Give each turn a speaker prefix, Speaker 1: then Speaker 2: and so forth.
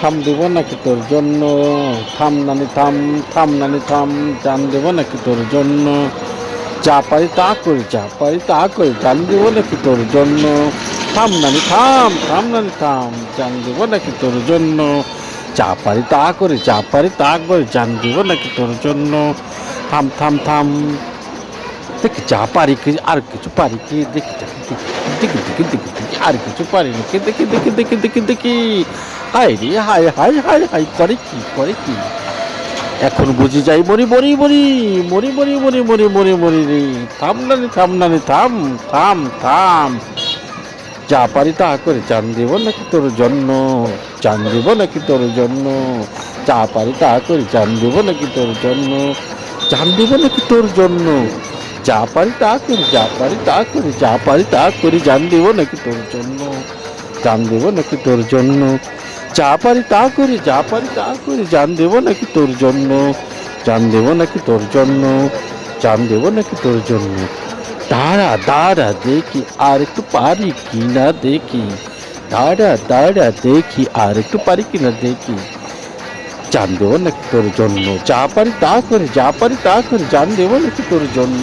Speaker 1: থাম দেবো নাকি তোর জন্য? থাম নানি, থাম থাম নানি, থাম, জান দেবো নাকি তোর জন্য? যা পারি তা করি, যা পারি তা করি, জান দেবো নাকি তোর জন্য? থাম নানি, থাম থাম নানি, থাম, জান দেবো নাকি তোর জন্য? যা পারি তা করি, যা পারি তা করি, জান দেবো নাকি তোর জন্য? থাম থাম থাম। দেখি যা পারি কি, আর কিছু পারি কি? দেখি দেখি দেখি দেখি দেখি দেখি, আর কিছু পারি নাকি? দেখি দেখি দেখি দেখি দেখি। হাই রে হাই হাই হাই হাই করে কি করে কি? এখন বুঝি যাই মরি মরি মরি মরি মরি মরি মরি মরি মরি রে। থাম নানি থাম নানি, থাম থাম থাম। যা পারি তা করে চান দেব নাকি তোর জন্য? চান দেব নাকি তোর জন্য? যা পারি তা করে চান দেব নাকি তোর জন্য? চান দেব নাকি তোর জন্য? যা পারি তা করি, যা পারি তা করি, যা পারি তা করি জান দেব নাকি তোর জন্য? জান দেব নাকি তোর জন্য? যা পারি তা করি, যা পারি তা করি, জান দেব নাকি তোর জন্য? জান দেব নাকি তোর জন্য? জান দেব নাকি তোর জন্য? দাঁড়া দাঁড়া, দেখি আর একটু পারি কি না দেখি। দাঁড়া দাঁড়া, দেখি আর একটু পারি কি না দেখি। জান দেবো নাকি তোর জন্য? যা পারি তা করে, যা পারি তা করে, জান দেবো নাকি তোর জন্য?